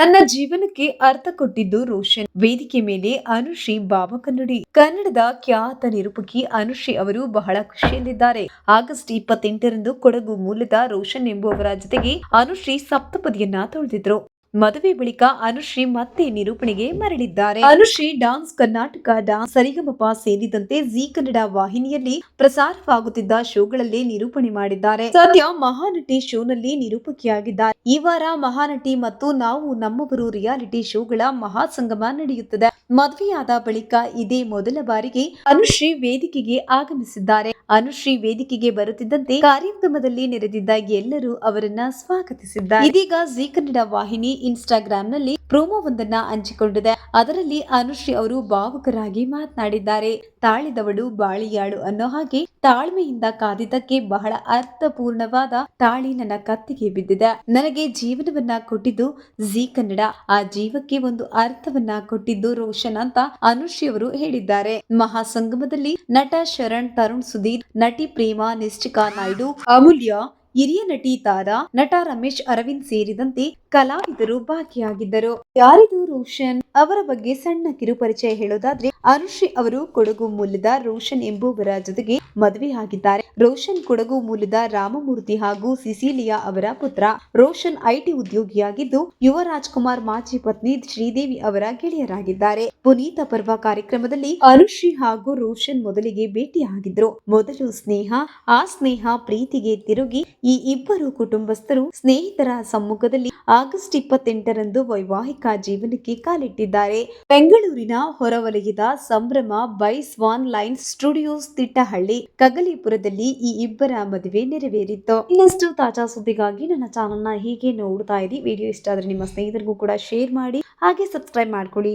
ತನ್ನ ಜೀವನಕ್ಕೆ ಅರ್ಥ ಕೊಟ್ಟಿದ್ದು ರೋಷನ್. ವೇದಿಕೆ ಮೇಲೆ ಅನುಶ್ರೀ ಭಾವಕನ್ನಡಿ ಕನ್ನಡದ ಖ್ಯಾತ ನಿರೂಪಕಿ ಅನುಶ್ರೀ ಅವರು ಬಹಳ ಖುಷಿಯಲ್ಲಿದ್ದಾರೆ. ಆಗಸ್ಟ್ ಇಪ್ಪತ್ತೆಂಟರಂದು ಕೊಡಗು ಮೂಲದ ರೋಷನ್ ಎಂಬುವವರ ಜೊತೆಗೆ ಅನುಶ್ರೀ ಸಪ್ತಪದಿಯನ್ನ ತೊಳೆದಿದ್ರು. ಮದುವೆ ಬಳಿಕ ಅನುಶ್ರೀ ಮತ್ತೆ ನಿರೂಪಣೆಗೆ ಮರಳಿದ್ದಾರೆ. ಅನುಶ್ರೀ ಡಾನ್ಸ್ ಕರ್ನಾಟಕ ಡಾನ್ಸ್ ಸರಿಗಮಪ ಸೇರಿದಂತೆ ಜೀ ಕನ್ನಡ ವಾಹಿನಿಯಲ್ಲಿ ಪ್ರಸಾರವಾಗುತ್ತಿದ್ದ ಶೋಗಳಲ್ಲಿ ನಿರೂಪಣೆ ಮಾಡಿದ್ದಾರೆ. ಸದ್ಯ ಮಹಾನಟಿ ಶೋನಲ್ಲಿ ನಿರೂಪಕಿಯಾಗಿದ್ದಾರೆ. ಈ ವಾರ ಮಹಾನಟಿ ಮತ್ತು ನಾವು ನಮ್ಮವರು ರಿಯಾಲಿಟಿ ಶೋಗಳ ಮಹಾಸಂಗಮ ನಡೆಯುತ್ತದೆ. ಮದುವೆಯಾದ ಬಳಿಕ ಇದೇ ಮೊದಲ ಬಾರಿಗೆ ಅನುಶ್ರೀ ವೇದಿಕೆಗೆ ಆಗಮಿಸಿದ್ದಾರೆ. ಅನುಶ್ರೀ ವೇದಿಕೆಗೆ ಬರುತ್ತಿದ್ದಂತೆ ಕಾರ್ಯಕ್ರಮದಲ್ಲಿ ನೆರೆದಿದ್ದ ಎಲ್ಲರೂ ಅವರನ್ನ ಸ್ವಾಗತಿಸಿದ್ದಾರೆ. ಇದೀಗ ಜಿ ಕನ್ನಡ ವಾಹಿನಿ ಇನ್ಸ್ಟಾಗ್ರಾಂನಲ್ಲಿ ಪ್ರೋಮೋವೊಂದನ್ನ ಹಂಚಿಕೊಂಡಿದೆ. ಅದರಲ್ಲಿ ಅನುಶ್ರೀ ಅವರು ಭಾವುಕರಾಗಿ ಮಾತನಾಡಿದ್ದಾರೆ. ತಾಳಿದವಳು ಬಾಳಿಯಾಳು ಅನ್ನೋ ಹಾಗೆ ತಾಳ್ಮೆಯಿಂದ ಕಾದಿದ್ದಕ್ಕೆ ಬಹಳ ಅರ್ಥಪೂರ್ಣವಾದ ತಾಳಿ ನನ್ನ ಕತ್ತಿಗೆ ಬಿದ್ದಿದೆ. ನನಗೆ ಜೀವನವನ್ನ ಕೊಟ್ಟಿದ್ದು ಜೀ ಕನ್ನಡ. ಆ ಜೀವಕ್ಕೆ ಒಂದು ಅರ್ಥವನ್ನ ಕೊಟ್ಟಿದ್ದು ರೋಷನ್ ಅಂತ ಅನುಶ್ರೀ ಅವರು ಹೇಳಿದ್ದಾರೆ. ಮಹಾಸಂಗಮದಲ್ಲಿ ನಟ ಶರಣ್ ತರುಣ್ ಸುಧೀರ್, ನಟಿ ಪ್ರೇಮ, ನಿಶ್ಚಿಕಾ ನಾಯ್ಡು, ಅಮೂಲ್ಯ ಹಿರಿಯ ನಟಿ ತಾರಾ ನಟ ರಮೇಶ್ ಅರವಿಂದ್ ಸೇರಿದಂತೆ ಕಲಾವಿದರು ಭಾಗಿಯಾಗಿದ್ದರು. ಯಾರಿದು ರೋಷನ್? ಅವರ ಬಗ್ಗೆ ಸಣ್ಣ ಕಿರು ಪರಿಚಯ ಹೇಳೋದಾದ್ರೆ ಅನುಶ್ರೀ ಅವರು ಕೊಡಗು ಮೂಲದ ರೋಷನ್ ಎಂಬುವರ ಜೊತೆಗೆ ಮದುವೆಯಾಗಿದ್ದಾರೆ. ರೋಷನ್ ಕೊಡಗು ಮೂಲದ ರಾಮಮೂರ್ತಿ ಹಾಗೂ ಸಿಸಿಲಿಯಾ ಅವರ ಪುತ್ರ. ರೋಷನ್ ಐಟಿ ಉದ್ಯೋಗಿಯಾಗಿದ್ದು, ಯುವ ರಾಜ್ಕುಮಾರ್ ಮಾಜಿ ಪತ್ನಿ ಶ್ರೀದೇವಿ ಅವರ ಗೆಳೆಯರಾಗಿದ್ದಾರೆ. ಪುನೀತ ಪರ್ವ ಕಾರ್ಯಕ್ರಮದಲ್ಲಿ ಅನುಶ್ರೀ ಹಾಗೂ ರೋಷನ್ ಮೊದಲಿಗೆ ಭೇಟಿಯಾಗಿದ್ರು ಮೊದಲು ಸ್ನೇಹ, ಆ ಸ್ನೇಹ ಪ್ರೀತಿಗೆ ತಿರುಗಿ, ಈ ಇಬ್ಬರು ಕುಟುಂಬಸ್ಥರು ಸ್ನೇಹಿತರ ಸಮ್ಮುಖದಲ್ಲಿ ಆಗಸ್ಟ್ ಇಪ್ಪತ್ತೆಂಟರಂದು ವೈವಾಹಿಕ ಜೀವನಕ್ಕೆ ಕಾಲಿಟ್ಟಿದ್ದಾರೆ. ಬೆಂಗಳೂರಿನ ಹೊರವಲಯದ Sambhrama by Swan Line Studios Tittahalli, ಕಗಲಿಪುರದಲ್ಲಿ ಈ ಇಬ್ಬರ ಮದುವೆ ನೆರವೇರಿತ್ತು. ಇನ್ನಷ್ಟು ತಾಜಾ ಸುದ್ದಿಗಾಗಿ ನನ್ನ ಚಾನೆಲ್ನ ಹೀಗೆ ನೋಡ್ತಾ ಇರಿ. ವಿಡಿಯೋ ಇಷ್ಟ ಆದ್ರೆ ನಿಮ್ಮ ಸ್ನೇಹಿತರಿಗೂ ಕೂಡ ಶೇರ್ ಮಾಡಿ. ಹಾಗೆ ಸಬ್ಸ್ಕ್ರೈಬ್ ಮಾಡ್ಕೊಳ್ಳಿ.